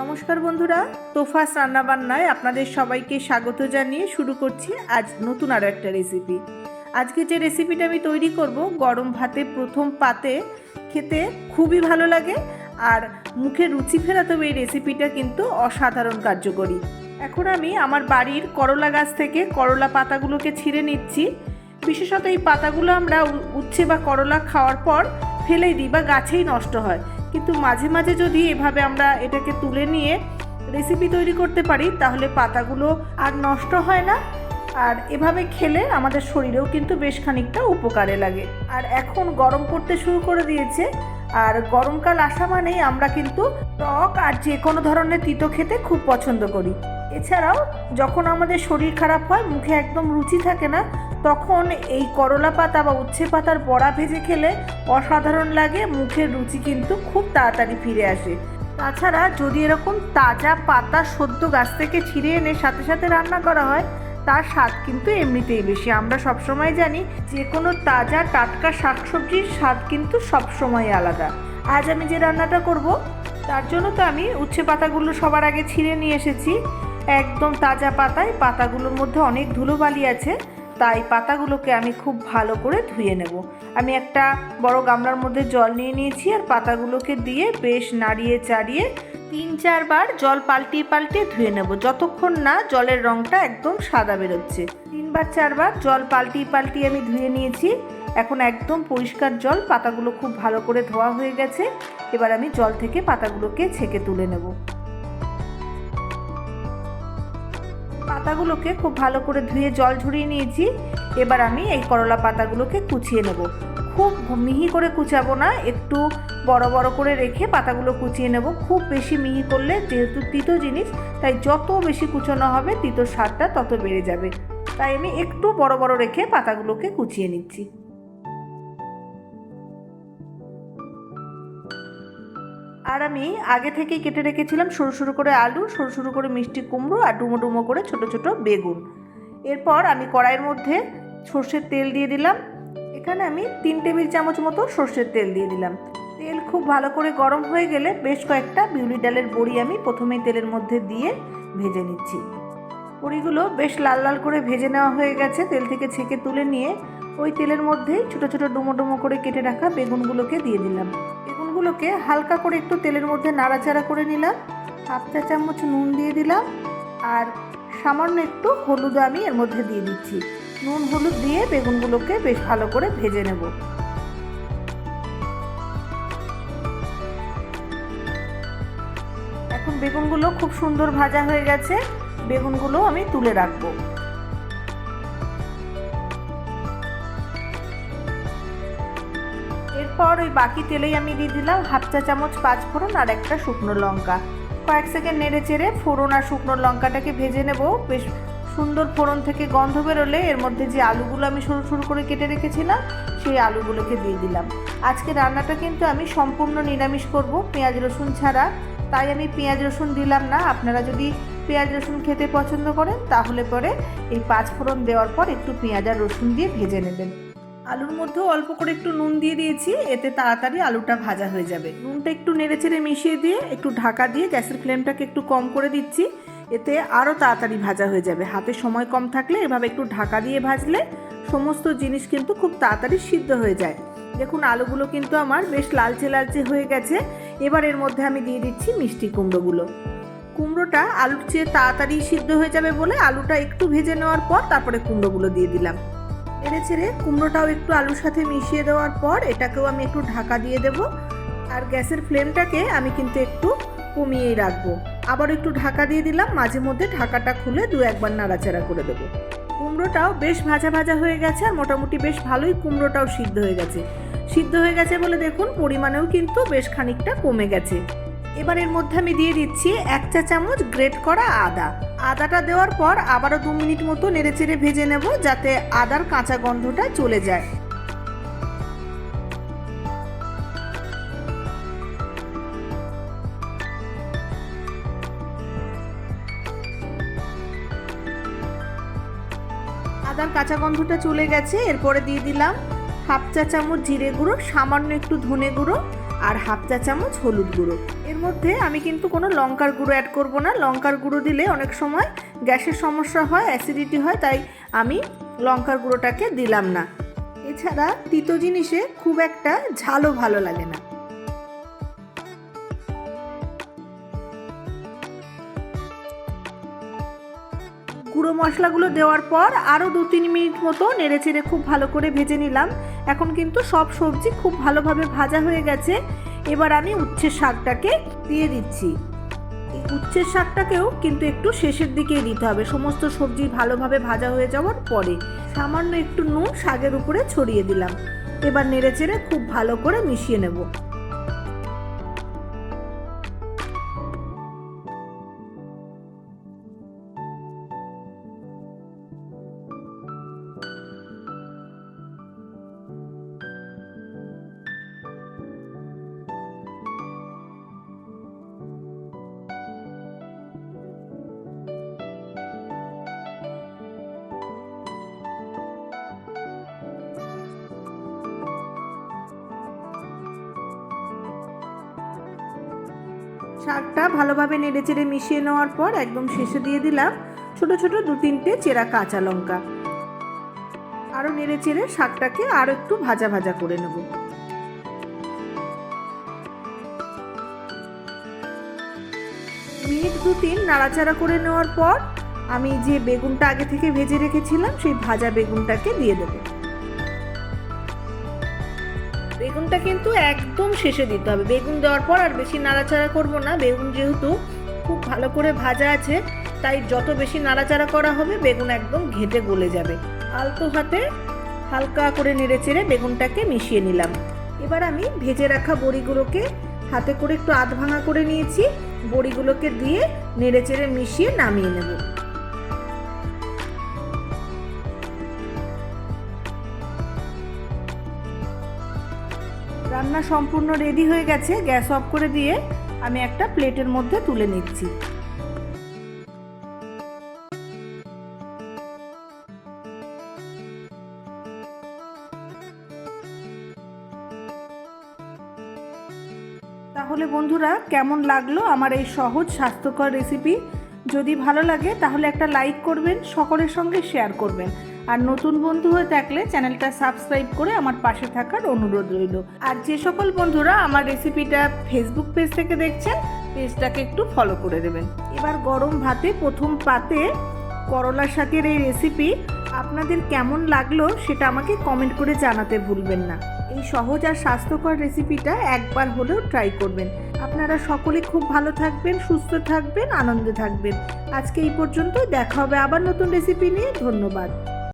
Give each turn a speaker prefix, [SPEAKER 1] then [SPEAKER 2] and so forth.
[SPEAKER 1] নমস্কার বন্ধুরা, তোফাস রান্নাবান্নায় আপনাদের সবাইকে স্বাগত জানিয়ে শুরু করছি আজ নতুন আরও একটা রেসিপি আজকে যে রেসিপিটা আমি তৈরি করব, গরম ভাতে প্রথম পাতে খেতে খুবই ভালো লাগে আর মুখে রুচি ফেরাতেও এই রেসিপিটা কিন্তু অসাধারণ কার্যকরী। এখন আমি আমার বাড়ির করলা গাছ থেকে করলা পাতাগুলোকে ছিঁড়ে নিচ্ছি। বিশেষত এই পাতাগুলো আমরা উচ্ছে বা করলা খাওয়ার পর ফেলেই দিই বা গাছেই নষ্ট হয়। কিন্তু মাঝে মাঝে যদি এভাবে আমরা এটাকে তুলে নিয়ে রেসিপি তৈরি করতে পারি, তাহলে পাতাগুলো আর নষ্ট হয় না। আর এভাবে খেলে আমাদের শরীরেও কিন্তু বেশ খানিকটা উপকারে লাগে। আর এখন গরম পড়তে শুরু করে দিয়েছে। আর গরমকাল আসা মানেই আমরা কিন্তু টক আর যে কোনো ধরনের তিতো খেতে খুব পছন্দ করি। এছাড়াও যখন আমাদের শরীর খারাপ হয়, মুখে একদম রুচি থাকে না তখন এই করলা পাতা বা উচ্ছে পাতার বড়া ভেজে খেলে অসাধারণ লাগে, মুখের রুচি কিন্তু খুব তাড়াতাড়ি ফিরে আসে। তাছাড়া যদি এরকম তাজা পাতা সদ্য গাছ থেকে ছিঁড়ে এনে সাথে সাথে রান্না করা হয়, তার স্বাদ কিন্তু এমনিতেই বেশি। আমরা সবসময় জানি যে কোনো তাজা টাটকা শাকসবজির স্বাদ কিন্তু সবসময় আলাদা। আজ আমি যে রান্নাটা করব, তার জন্য তো আমি উচ্ছে পাতাগুলো সবার আগে ছিঁড়ে নিয়ে এসেছি। একদম তাজা পাতায় পাতাগুলোর মধ্যে অনেক ধুলোবালি আছে। তাই পাতাগুলোকে আমি খুব ভালো করে ধুয়ে নেব। আমি একটা বড় গামলার মধ্যে জল নিয়ে নিয়েছি আর পাতাগুলোকে দিয়ে বেশ নাড়িয়ে চাড়িয়ে তিন চারবার জল পাল্টিয়ে পাল্টিয়ে ধুয়ে নেব। যতক্ষণ না জলের রঙটা একদম সাদা বেরোচ্ছে। তিনবার চারবার জল পাল্টিয়ে পাল্টিয়ে আমি ধুয়ে নিয়েছি। এখন একদম পরিষ্কার জল, পাতাগুলো খুব ভালো করে ধোয়া হয়ে গেছে। এবার আমি জল থেকে পাতাগুলোকে ছেঁকে তুলে নেব। পাতাগুলোকে খুব ভালো করে ধুয়ে জল ঝরিয়ে নিয়েছি। এবার আমি এই করলা পাতাগুলোকে কুচিয়ে নেব। খুব মিহি করে কুচাবো না, একটু বড় বড় করে রেখে পাতাগুলো কুচিয়ে নেব। খুব বেশি মিহি করলে যেহেতু তিতো জিনিস, তাই যত বেশি কুচানো হবে তিতোর স্বাদটা তত বেড়ে যাবে। তাই আমি একটু বড় বড় রেখে পাতাগুলোকে কুচিয়ে নিচ্ছি। আর আমি আগে থেকেই কেটে রেখেছিলাম সরু সরু করে আলু, সরু সরু করে মিষ্টি কুমড়ো আর ডুমো ডুমো করে ছোট ছোট বেগুন। এরপর আমি কড়াইয়ের মধ্যে সর্ষের তেল দিয়ে দিলাম। এখানে আমি তিন টেবিল চামচ মতো সর্ষের তেল দিয়ে দিলাম। তেল খুব ভালো করে গরম হয়ে গেলে বেশ কয়েকটা বিউলি ডালের বড়ি আমি প্রথমেই তেলের মধ্যে দিয়ে ভেজে নিচ্ছি। বড়িগুলো বেশ লাল লাল করে ভেজে নেওয়া হয়ে গেছে। তেল থেকে ছেঁকে তুলে নিয়ে ওই তেলের মধ্যেই ছোটো ছোটো ডুমো ডুমো করে কেটে রাখা বেগুনগুলোকে দিয়ে দিলাম। বেগুনগুলোকে হালকা করে একটু তেলের মধ্যে নাড়াচাড়া করে নিলাম। হাফ চা চামচ নুন দিয়ে দিলাম আর সামান্য একটু হলুদ আমি এর মধ্যে দিয়ে দিচ্ছি। নুন, হলুদ দিয়ে বেগুনগুলোকে বেশ ভালো করে ভেজে নেব। এখন বেগুনগুলো খুব সুন্দর ভাজা হয়ে গেছে। বেগুনগুলো আমি তুলে রাখব। এরপর ওই বাকি তেলেই আমি দিয়ে দিলাম হাফ চা চামচ পাঁচ ফোড়ন আর একটা শুকনো লঙ্কা। কয়েক সেকেন্ড নেড়ে চেড়ে ফোড়ন আর শুকনো লঙ্কাটাকে ভেজে নেব। বেশ সুন্দর ফোড়ন থেকে গন্ধ বেরোলে এর মধ্যে যে আলুগুলো আমি সরু সরু করে কেটে রেখেছিলাম, সেই আলুগুলোকে দিয়ে দিলাম। আজকে রান্নাটা কিন্তু আমি সম্পূর্ণ নিরামিষ করব, পেঁয়াজ রসুন ছাড়া। তাই আমি পেঁয়াজ রসুন দিলাম না। আপনারা যদি পেঁয়াজ রসুন খেতে পছন্দ করেন, তাহলে পরে এই পাঁচ ফোড়ন দেওয়ার পর একটু পেঁয়াজ আর রসুন দিয়ে ভেজে নেবেন। আলুর মধ্যেও অল্প করে একটু নুন দিয়ে দিয়েছি, এতে তাড়াতাড়ি আলুটা ভাজা হয়ে যাবে। নুনটা একটু নেড়ে চেড়ে মিশিয়ে দিয়ে, একটু ঢাকা দিয়ে গ্যাসের ফ্লেমটাকে একটু কম করে দিচ্ছি, এতে আরও তাড়াতাড়ি ভাজা হয়ে যাবে। হাতে সময় কম থাকলে এভাবে একটু ঢাকা দিয়ে ভাজলে সমস্ত জিনিস কিন্তু খুব তাড়াতাড়ি সিদ্ধ হয়ে যায়। দেখুন, আলুগুলো কিন্তু আমার বেশ লালচে লালচে হয়ে গেছে। এবার এর মধ্যে আমি দিয়ে দিচ্ছি মিষ্টি কুমড়োগুলো। কুমড়োটা আলুর চেয়ে তাড়াতাড়ি সিদ্ধ হয়ে যাবে বলে আলুটা একটু ভেজে নেওয়ার পর তারপরে কুমড়োগুলো দিয়ে দিলাম। এড়ে ছেড়ে কুমড়োটাও একটু আলুর সাথে মিশিয়ে দেওয়ার পর এটাকেও আমি একটু ঢাকা দিয়ে দেব। আর গ্যাসের ফ্লেমটাকে আমি কিন্তু একটু কমিয়েই রাখব। আবার একটু ঢাকা দিয়ে দিলাম, মাঝে মধ্যে ঢাকাটা খুলে দু একবার নাড়াচাড়া করে দেবো। কুমড়োটাও বেশ ভাজা ভাজা হয়ে গেছে আর মোটামুটি বেশ ভালোই কুমড়োটাও সিদ্ধ হয়ে গেছে। সিদ্ধ হয়ে গেছে বলে দেখুন, পরিমাণেও কিন্তু বেশ খানিকটা কমে গেছে। এবার এর মধ্যে আমি দিয়ে দিচ্ছি এক চা চামচ গ্রেট করা আদা। আদাটা দেওয়ার পর আবারও দু মিনিট মতো নেড়েচেড়ে ভেজে নেব যাতে আদার কাঁচা গন্ধটা চলে যায়। আদার কাঁচা গন্ধটা চলে গেছে, এরপরে দিয়ে দিলাম হাফ চা চামচ জিরে গুঁড়ো, সামান্য একটু ধনে গুঁড়ো আর হাফ চা চামচ হলুদ গুঁড়ো। এর মধ্যে আমি কিন্তু কোনো লঙ্কার গুঁড়ো অ্যাড করব না। লঙ্কার গুঁড়ো দিলে অনেক সময় গ্যাসের সমস্যা হয় অ্যাসিডিটি হয়, তাই আমি লঙ্কার গুঁড়োটাকে দিলাম না। এছাড়া তিতো জিনিসে খুব একটা ঝালও ভালো লাগে না। গুঁড়ো মশলাগুলো দেওয়ার পর আরও দু তিন মিনিট মতো নেড়ে খুব ভালো করে ভেজে নিলাম। এখন কিন্তু সব সবজি খুব ভালোভাবে ভাজা হয়ে গেছে। এবার আমি উচ্ছে শাকটাকে দিয়ে দিচ্ছি। উচ্ছে উচ্ছের শাকটাকেও কিন্তু একটু শেষের দিকেই দিতে হবে। সমস্ত সবজি ভালোভাবে ভাজা হয়ে যাওয়ার পরে সামান্য একটু নুন শাকের উপরে ছড়িয়ে দিলাম। এবার নেড়ে চেড়ে খুব ভালো করে মিশিয়ে নেব। শাকটা ভালোভাবে নেড়ে চেড়ে মিশিয়ে নেওয়ার পর একদম শেষে দিয়ে দিলাম ছোট ছোট দু তিনটে চেরা কাঁচা লঙ্কা। আরও নেড়ে চেড়ে শাকটাকে আরও একটু ভাজা ভাজা করে নেব। মিনিট দু তিন নাড়াচাড়া করে নেওয়ার পর আমি যে বেগুনটা আগে থেকে ভেজে রেখেছিলাম, সেই ভাজা বেগুনটাকে দিয়ে দেবো। বেগুনটা কিন্তু একদম শেষে দিতে হবে। বেগুন দেওয়ার পর আর বেশি নাড়াচাড়া করব না। বেগুন যেহেতু খুব ভালো করে ভাজা আছে, তাই যত বেশি নাড়াচাড়া করা হবে, বেগুন একদম ঘেটে গলে যাবে। আলতো হাতে হালকা করে নেড়ে চেড়ে বেগুনটাকে মিশিয়ে নিলাম। এবার আমি ভেজে রাখা বড়িগুলোকে হাতে করে একটু আধ ভাঙা করে নিয়েছি। বড়িগুলোকে দিয়ে নেড়ে চেড়ে মিশিয়ে নামিয়ে নেব। রান্না সম্পূর্ণ রেডি হয়ে গেছে, গ্যাস অফ করে দিয়ে আমি একটা প্লেটের মধ্যে তুলে নিচ্ছি। তাহলে বন্ধুরা, কেমন লাগল আমার এই সহজ, স্বাস্থ্যকর রেসিপি যদি ভালো লাগে, তাহলে একটা লাইক করবেন, সকলের সঙ্গে শেয়ার করবেন। আর নতুন বন্ধু হয়ে থাকলে চ্যানেলটা সাবস্ক্রাইব করে আমার পাশে থাকার অনুরোধ রইল। আর যে সকল বন্ধুরা আমার রেসিপিটা ফেসবুক পেজ থেকে দেখছেন পেজটাকে একটু ফলো করে দেবেন। এবার গরম ভাতে প্রথম পাতে করলার শাকের এই রেসিপি আপনাদের কেমন লাগল সেটা আমাকে কমেন্ট করে জানাতে ভুলবেন না। এই সহজ আর স্বাস্থ্যকর রেসিপিটা একবার হলেও ট্রাই করবেন। আপনারা সকলে খুব ভালো থাকবেন, সুস্থ থাকবেন, আনন্দে থাকবেন। আজকে এই পর্যন্ত দেখা হবে আবার নতুন রেসিপি নিয়ে। ধন্যবাদ।